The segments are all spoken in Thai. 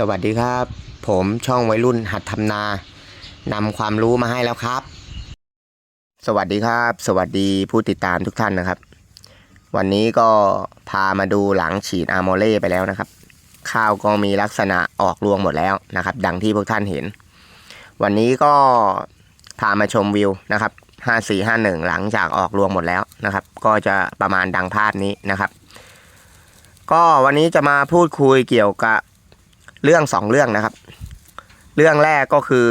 สวัสดีครับ ผมช่องวัยรุ่นหัดทำนานำความรู้มาให้แล้วครับ สวัสดีครับ สวัสดีผู้ติดตามทุกท่านนะครับ วันนี้ก็พามาดูหลังฉีดอาร์โมเล่ไปแล้วนะครับ ข้าวก็มีลักษณะออกรวงหมดแล้วนะครับ ดังที่พวกท่านเห็น วันนี้ก็พามาชมวิวนะครับ5451หลังจากออกรวงหมดแล้วนะครับ ก็จะประมาณดังภาพนี้นะครับ ก็วันนี้จะมาพูดคุยเกี่ยวกับ เรื่องสองเรื่องนะครับ เรื่องแรกก็คือ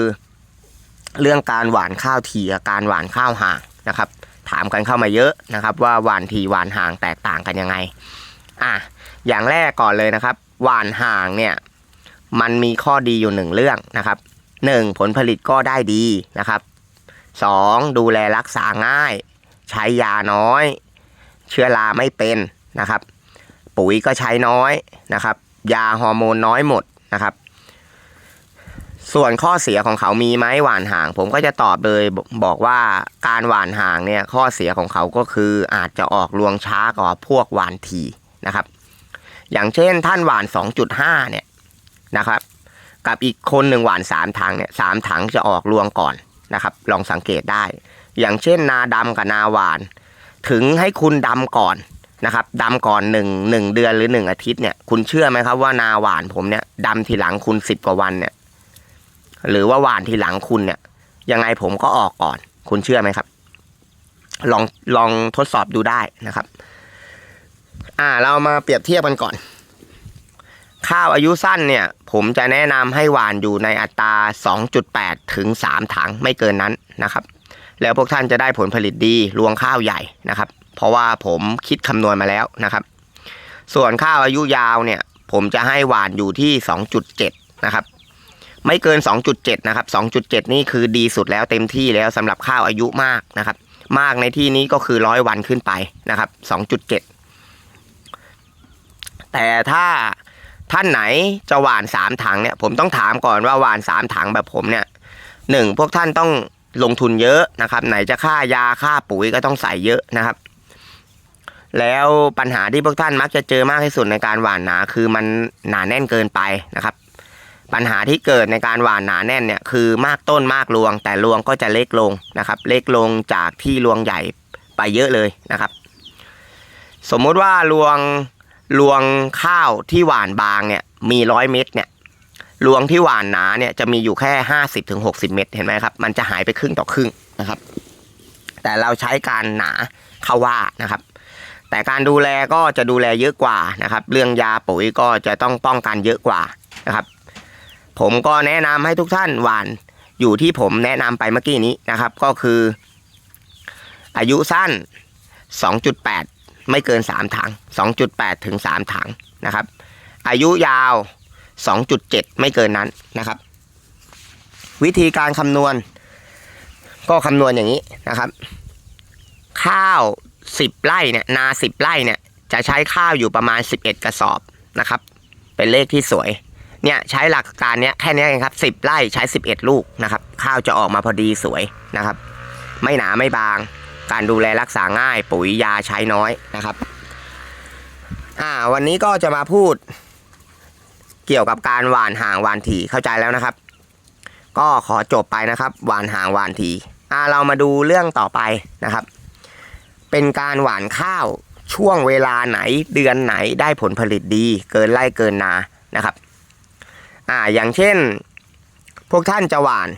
เรื่องการหวานข้าวถี่กับการหวานข้าวห่างนะครับ ถามกันเข้ามาเยอะนะครับ ว่าหวานถี่หวานห่างแตกต่างกันยังไง อะอย่างแรกก่อนเลยนะครับ หวานห่างเนี่ยมันมีข้อดีอยู่หนึ่งเรื่องนะครับหนึ่งผลผลิตก็ได้ดีนะครับสองดูแลรักษาง่าย ใช้ยาน้อย เชื้อราไม่เป็นนะครับ ปุ๋ยก็ใช้น้อยนะครับ ยาฮอร์โมนน้อยหมด นะครับ ส่วนข้อเสียของเขามีไหมหวานห่าง ผมก็จะตอบเลยบอกว่าการหวานห่างเนี่ยข้อเสียของเขาก็คืออาจจะออกรวงช้ากว่าพวกหวานทีนะครับ อย่างเช่นท่านหวาน 2.5 เนี่ยนะครับ กับอีกคนหนึ่งหวาน 3 ถังเนี่ยสามถังจะออกรวงก่อนนะครับ ลองสังเกตได้ อย่างเช่นนาดำกับนาหวาน ถึงให้คุณดำก่อน นะครับดำก่อนหนึ่งหนึ่งเดือนหรือหนึ่งอาทิตย์เนี่ยคุณเชื่อไหมครับว่านาหวานผมเนี่ยดำทีหลังคุณสิบกว่าวันเนี่ย หรือว่าหวานทีหลังคุณเนี่ย ยังไงผมก็ออกก่อน คุณเชื่อไหมครับ ลองลองทดสอบดูได้นะครับ อ่า เรามาเปรียบเทียบกันก่อน ข้าวอายุสั้นเนี่ย ผมจะแนะนำให้หวานอยู่ในอัตรา 2.8 ถึง 3 ถังไม่เกินนั้นนะครับ แล้วพวกท่านจะได้ผลผลิตดีรวงข้าวใหญ่นะครับ เพราะว่าผมคิดคำนวณมาแล้วนะครับ ส่วนข้าวอายุยาวเนี่ย ผมจะให้หวานอยู่ที่ 2.7 นะครับ ไม่เกิน 2.7 นะครับ 2.7 นี่คือดีสุดแล้วเต็มที่แล้วสำหรับข้าวอายุมากนะครับ มากในที่นี้ก็คือร้อยวันขึ้นไปนะครับ 2.7 แต่ถ้าท่านไหนจะหวาน 3 ถังเนี่ย ผมต้องถามก่อนว่าหวาน 3 ถังแบบผมเนี่ยหนึ่งพวกท่านต้องลงทุนเยอะนะครับ ไหนจะค่ายาค่าปุ๋ยก็ต้องใส่เยอะนะครับ แล้วปัญหาที่พวกท่านมักจะเจอมากที่สุดในการหว่านหนาคือมันหนาแน่นเกินไปนะครับ ปัญหาที่เกิดในการหว่านหนาแน่นเนี่ยคือมากต้นมากรวง แต่รวงก็จะเล็กลงนะครับ เล็กลงจากที่รวงใหญ่ไปเยอะเลยนะครับ สมมุติว่ารวงรวงข้าวที่หว่านบางเนี่ยมีร้อยเม็ดเนี่ยรวงที่หว่านหนาเนี่ยจะมีอยู่แค่ห้าสิบถึงหกสิบเม็ดเห็นไหมครับ มันจะหายไปครึ่งต่อครึ่งนะครับ แต่เราใช้การหนาเข้าว่านะครับ แต่การดูแลก็จะดูแลเยอะกว่านะครับ เรื่องยาปุ๋ยก็จะต้องป้องกันเยอะกว่านะครับ ผมก็แนะนำให้ทุกท่านหวานอยู่ที่ผมแนะนำไปเมื่อกี้นี้นะครับ ก็คือ อายุสั้น 2.8 ไม่เกิน 3 ถัง 2.8 ถึง 3 ถังนะครับ อายุยาว 2.7 ไม่เกินนั้นนะครับ วิธีการคำนวณ ก็คำนวณอย่างนี้นะครับ ข้าว 10ไร่เนี่ยนา10ไร่เนี่ยจะใช้ข้าวอยู่ประมาณ11กระสอบนะครับ เป็นเลขที่สวยเนี่ยใช้หลักการเนี้ยแค่นี้เองครับสิบไร่ใช้สิบเอ็ดลูกนะครับ ข้าวจะออกมาพอดีสวยนะครับ ไม่หนาไม่บาง การดูแลรักษาง่ายปุ๋ยยาใช้น้อยนะครับอ่าวันนี้ก็จะมาพูด เกี่ยวกับการหว่านห่างหว่านถี่เข้าใจแล้วนะครับ ก็ขอจบไปนะครับหว่านห่างหว่านถี่อ่าเรามาดูเรื่องต่อไปนะครับ เป็นการหว่านข้าวช่วงเวลาไหนเดือนไหนได้ผลผลิตดี เกินไร่เกินนานะครับอ่าอย่างเช่น พวกท่านจะหว่าน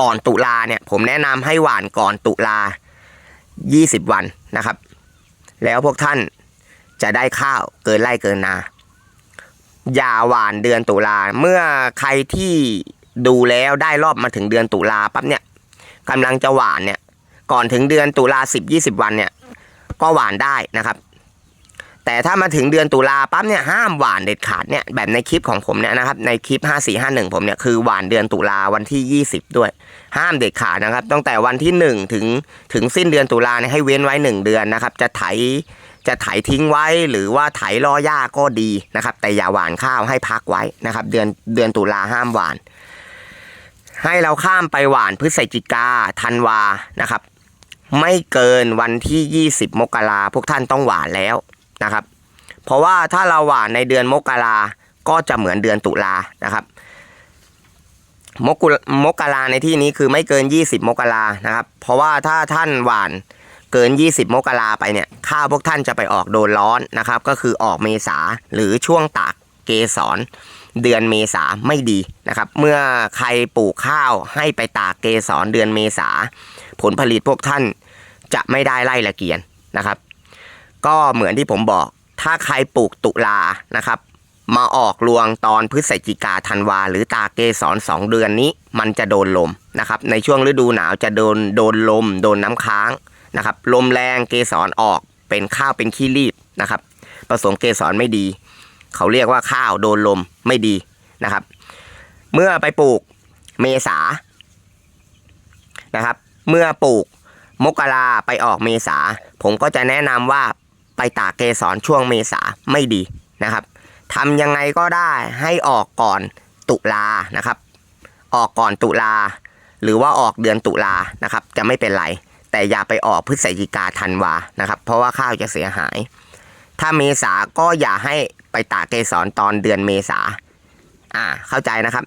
ก่อนตุลาเนี่ย ผมแนะนำให้หว่านก่อนตุลา 20 วันนะครับ แล้วพวกท่านจะได้ข้าวเกินไร่เกินนา อย่าหว่านเดือนตุลา เมื่อใครที่ดูแล้วได้รอบมาถึงเดือนตุลาปั๊บเนี่ยกำลังจะหว่านเนี่ย ก่อนถึงเดือนตุลา10 20วันเนี่ย ก็หวานได้นะครับ แต่ถ้ามาถึงเดือนตุลาปั๊บเนี่ยห้ามหวานเด็ดขาดเนี่ยแบบในคลิปของผมเนี่ยนะครับในคลิป5451ผมเนี่ยคือหวานเดือนตุลาวันที่20ด้วย ห้ามเด็ดขาดนะครับ ตั้งแต่วันที่1ถึงถึงสิ้นเดือนตุลาเนี่ยให้เว้นไว้1เดือนนะครับ จะไถจะไถทิ้งไว้หรือว่าไถล่อหญ้าก็ดีนะครับ แต่อย่าหวานข้าวให้พักไว้นะครับ เดือนเดือนตุลาห้ามหวาน ให้เราข้ามไปหวานพฤศจิกาธันวานะครับ ไม่เกินวันที่ 20 มกราพวกท่านต้องหวานแล้วนะครับ เพราะว่าถ้าเราหวานในเดือนมกราก็จะเหมือนเดือนตุลานะครับมกุมกราในที่นี้คือไม่เกิน 20 มกรานะครับ เพราะว่าถ้าท่านหวานเกิน 20 มกราไปเนี่ยข้าวพวกท่านจะไปออกโดนร้อนนะครับ ก็คือออกเมษาหรือช่วงตากเกสรเดือนเมษาไม่ดีนะครับ เมื่อใครปลูกข้าวให้ไปตากเกสรเดือนเมษาผลผลิตพวกท่าน จะไม่ได้ไล่ละเกียนนะครับ ก็เหมือนที่ผมบอก ถ้าใครปลูกตุลานะครับ มาออกรวงตอนพฤศจิกาธันวา หรือตากเกสรสองเดือนนี้ มันจะโดนลมนะครับ ในช่วงฤดูหนาวจะโดนโดนลม โดนน้ำค้างนะครับลมแรงเกสรออกเป็นข้าวเป็นขี้รีบนะครับ ผสมเกสรไม่ดี เขาเรียกว่าข้าวโดนลมไม่ดีนะครับ เมื่อไปปลูกเมษานะครับ เมื่อปลูก มกราไปออกเมษา ผมก็จะแนะนำว่าไปตากเกสรช่วงเมษาไม่ดีนะครับทำยังไงก็ได้ให้ออกก่อนตุลานะครับ ออกก่อนตุลา หรือว่าออกเดือนตุลานะครับ จะไม่เป็นไรแต่อย่าไปออกพฤศจิกาธันวานะครับ เพราะว่าข้าวจะเสียหาย ถ้าเมษาก็อย่าให้ไปตากเกสรตอนเดือนเมษาอ่าเข้าใจนะครับ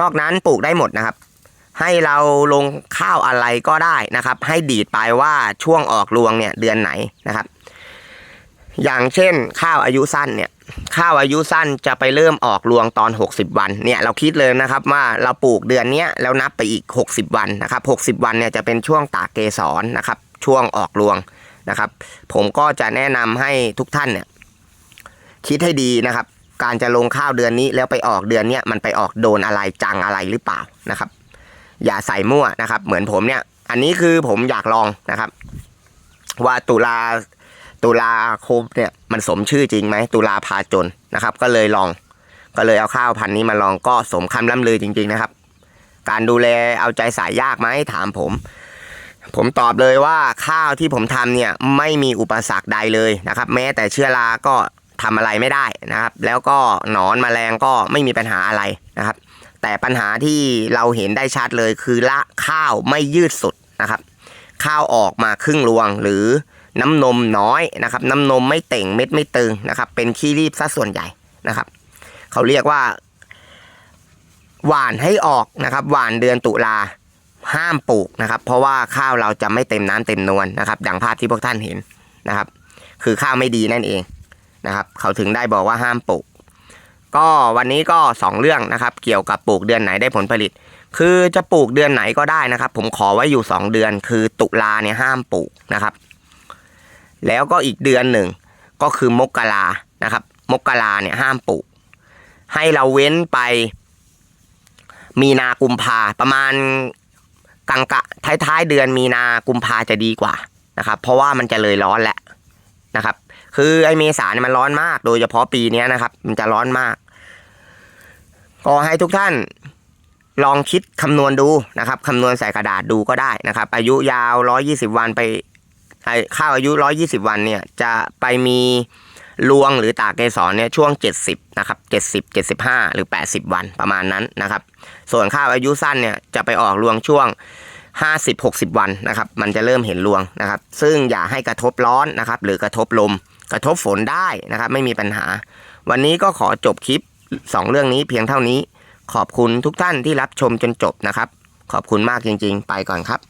นอกนั้นปลูกได้หมดนะครับ ให้เราลงข้าวอะไรก็ได้นะครับ ให้ดีดไปว่าช่วงออกรวงเนี่ยเดือนไหนนะครับ อย่างเช่นข้าวอายุสั้นเนี่ยข้าวอายุสั้นจะไปเริ่มออกรวงตอน 60 วันเนี่ยเราคิดเลยนะครับว่าเราปลูกเดือนนี้แล้วนับไปอีก 60 วันนะครับ 60 วันเนี่ยจะเป็นช่วงตากเกสรนะครับ ช่วงออกรวงนะครับ ผมก็จะแนะนำให้ทุกท่านเนี่ยคิดให้ดีนะครับ การจะลงข้าวเดือนนี้แล้วไปออกเดือนเนี้ยมันไปออกโดนอะไรจังอะไรหรือเปล่านะครับ อย่าใส่มั่วนะครับ เหมือนผมเนี่ย อันนี้คือผมอยากลองนะครับ ว่าตุลาตุลาคมเนี่ยมันสมชื่อจริงไหมตุลาพาจนนะครับ ก็เลยลอง ก็เลยเอาข้าวพันธุ์นี้มาลองก็สมคำล่ำลือจริง ๆนะครับ การดูแลเอาใจส่ยากไหมถามผม ผมตอบเลยว่าข้าวที่ผมทำเนี่ยไม่มีอุปสรรคใดเลยนะครับ แม้แต่เชื้อราก็ทำอะไรไม่ได้นะครับ แล้วก็หนอนแมลงก็ไม่มีปัญหาอะไรนะครับ แต่ปัญหาที่เราเห็นได้ชัดเลยคือละข้าวไม่ยืดสุดนะครับ ข้าวออกมาครึ่งรวงหรือน้ำนมน้อยนะครับ น้ำนมไม่เต่งเม็ดไม่ตึงนะครับ เป็นขี้รีบซะส่วนใหญ่นะครับ เขาเรียกว่า หวานให้ออกนะครับ หวานเดือนตุลาห้ามปลูกนะครับ เพราะว่าข้าวเราจะไม่เต็มน้ำเต็มนวลนะครับดังภาพที่พวกท่านเห็นนะครับ คือข้าวไม่ดีนั่นเองนะครับ เขาถึงได้บอกว่าห้ามปลูก ก็วันนี้ก็สองเรื่องนะครับ เกี่ยวกับปลูกเดือนไหนได้ผลผลิต คือจะปลูกเดือนไหนก็ได้นะครับ ผมขอไว้อยู่ 2 เดือน คือตุลาเนี่ยห้ามปลูกนะครับ แล้วก็อีกเดือนหนึ่งก็คือมกรานะครับ มกราเนี่ยห้ามปลูก ให้เราเว้นไป มีนากุมภาประมาณกลางกะท้ายๆเดือนมีนากุมภาจะดีกว่านะครับ เพราะว่ามันจะเลยร้อนแหละนะครับ คือไอเมษาเนี่ยมันร้อนมาก โดยเฉพาะปีนี้นะครับ มันจะร้อนมาก ก็ให้ทุกท่านลองคิดคำนวณดูนะครับคำนวณใส่กระดาษดูก็ได้นะครับ อายุยาว 120 วันไปไอข้าวอายุ 120 วันเนี่ยจะไปมีรวงหรือตากเกสรเนี่ยช่วง 70นะครับ70 75 หรือ 80 วันประมาณนั้นนะครับ ส่วนข้าวอายุสั้นเนี่ยจะไปออกรวงช่วง 50-60 วันนะครับ มันจะเริ่มเห็นรวงนะครับ ซึ่งอย่าให้กระทบร้อนนะครับ หรือกระทบลม กระทบฝนได้นะครับไม่มีปัญหา วันนี้ก็ขอจบคลิป 2 เรื่องนี้เพียงเท่านี้ ขอบคุณทุกท่านที่รับชมจนจบนะครับ ขอบคุณมากจริง ๆ ไปก่อนครับ